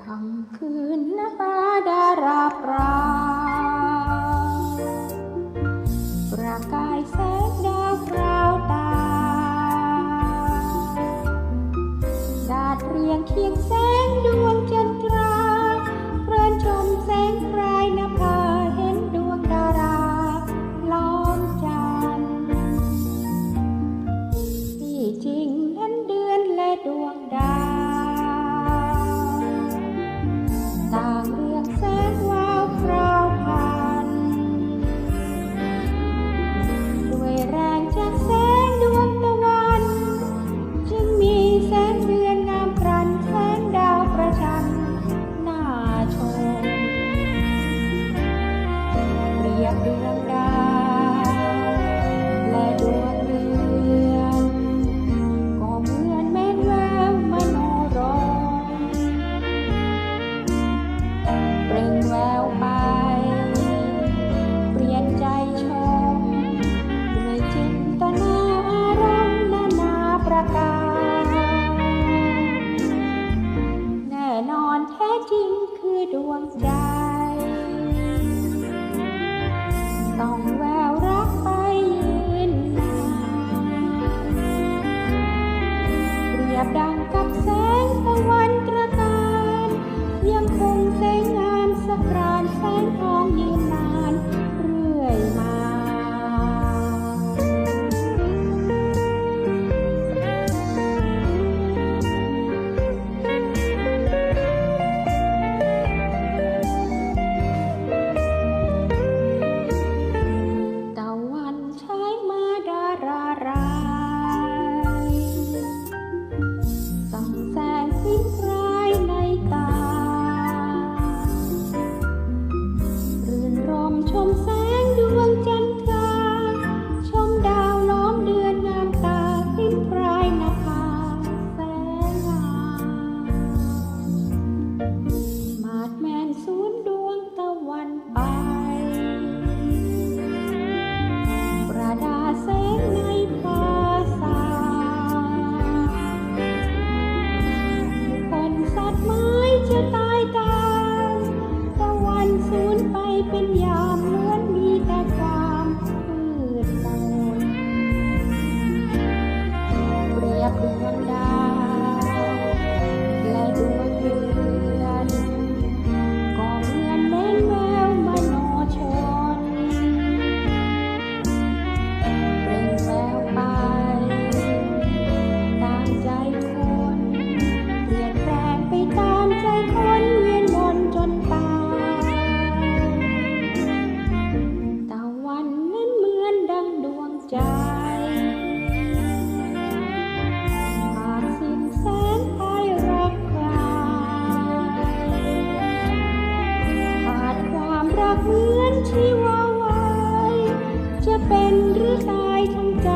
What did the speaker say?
คำคืนหน้าดาราปราประกายแสงดาวพราวตา ดาดเรียงเคียงแสงดว ได้องแววรักไปยืนนานเรียบดัง หากสิ้นแสนไปรักใครขาดความรักเหมือนที่ว่าไว้ จะเป็นหรือตายทั้งใจ